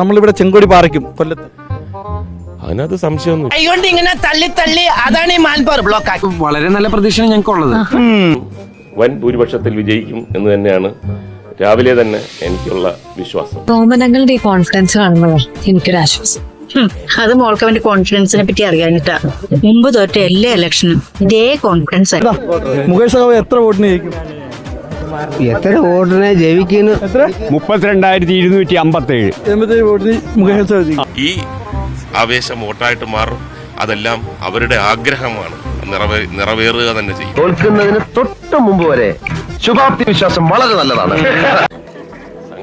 നമ്മളിവിടെ ചെങ്കോടി പാറയ്ക്കും കൊല്ലത്ത്. അതിനകത്ത് സംശയമൊന്നും കൈകൊണ്ട് ഇങ്ങനെ തള്ളി തള്ളി അതാണ് ഈ മാൻപവർ ബ്ലോക്ക് ആക്കി. വളരെ നല്ല പ്രതീക്ഷയാണ് ഞങ്ങൾക്കുള്ളത്. വൻ ഭൂരിപക്ഷത്തിൽ വിജയിക്കും എന്ന് തന്നെയാണ് രാവിലെ തന്നെ എനിക്കുള്ള വിശ്വാസം. തോമനങ്ങളുടെ ഈ കോൺഫിഡൻസ് കാണുമ്പോൾ എനിക്കൊരു ആശ്വാസം. അത് മോൾക്ക് അവന്റെ കോൺഫിഡൻസിനെ പറ്റി അറിയാനിട്ടാ. മുമ്പ് തോറ്റ എല്ലാ ഇലക്ഷനും ഇതേ കോൺഫിഡൻസ് ആയിരുന്നു മുകേഷ് എത്ര വോട്ടിന് ജയിക്കും? എത്ര വോട്ടിനെ ജയിക്കുന്നു മുപ്പത്തിരണ്ടായിരത്തി ഇരുന്നൂറ്റി അമ്പത്തി ഏഴ് ഈ ആവേശം വോട്ടായിട്ട് മാറും. അതെല്ലാം അവരുടെ ആഗ്രഹമാണ്. നിറവേ നിറവേറുക തന്നെ ചെയ്യും. തോൽക്കുന്നതിന് തൊട്ട് മുമ്പ് വരെ ശുഭാപ്തി വിശ്വാസം വളരെ നല്ലതാണ്.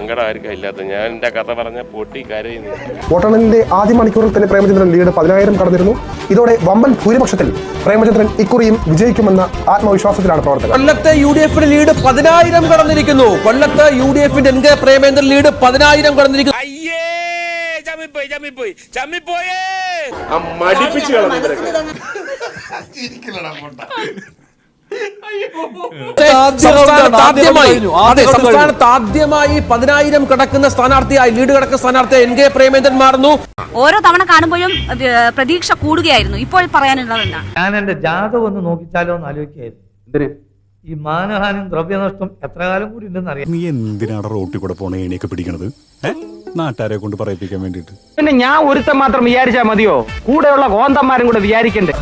സങ്കടമായിരിക്കും ഇല്ലാത്ത ഞാൻ എന്റെ കഥ പറഞ്ഞ പൊട്ടി കരയുന്നു. വോട്ടെണ്ണലിന്റെ ആദ്യ മണിക്കൂറിൽ തന്നെ പ്രേമചന്ദ്രൻ ലീഡ് പതിനായിരം കടന്നിരുന്നു. ഇതോടെ വമ്പൻ ഭൂരിപക്ഷത്തിൽ പ്രേമചന്ദ്രൻ ഇക്കുറിയും വിജയിക്കുമെന്ന ആത്മവിശ്വാസത്തിലാണ് പ്രവർത്തകർ. കൊല്ലത്തെ യു ഡി എഫിന്റെ ലീഡ് പതിനായിരം കടന്നിരിക്കുന്നു. കൊല്ലത്ത് യു ഡി എഫിന്റെ എൻ കെ പ്രേമേന്ദ്രൻ ലീഡ് പതിനായിരം കടന്നിരിക്കുന്നു. അയ്യേ ചമ്മിപ്പോയി ചമ്മിപ്പോയി ചമ്മിപ്പോയേ. മടിപ്പിച്ച് കളഞ്ഞു. സംസ്ഥാനത്ത് ആദ്യമായി. അതെ സംസ്ഥാനത്ത് ആദ്യമായി പതിനായിരം കടക്കുന്ന സ്ഥാനാർത്ഥിയായി ലീഡ് കിടക്കുന്ന സ്ഥാനാർത്ഥിയായി എൻ കെ പ്രേമേന്ദ്രൻ മാറുന്നു. ഓരോ തവണ കാണുമ്പോഴും പ്രതീക്ഷ കൂടുകയായിരുന്നു. ഇപ്പോൾ പറയാനുള്ളത് എന്താണ് ഞാൻ എന്റെ ജാതകം ഒന്ന് നോക്കിച്ചാലോ എന്ന് ആലോചിക്കായിരുന്നു ഈ മാനഹാനും ദ്രവ്യനഷ്ടം എത്ര കാലം കൂടി ഉണ്ടെന്ന് അറിയാം. നീ എന്തിനാണ് റോട്ടിൽ കൂടെ പോണ ഏണിയൊക്കെ പിടിക്കണത്? നാട്ടുകാരെ കൊണ്ട് പറയിപ്പിക്കാൻ വേണ്ടിട്ട് പിന്നെ ഞാൻ ഒരുത്തൻ മാത്രം വിചാരിച്ചാ മതിയോ? കൂടെയുള്ള കോന്തന്മാരും കൂടെ വിചാരിക്കണ്ടേ?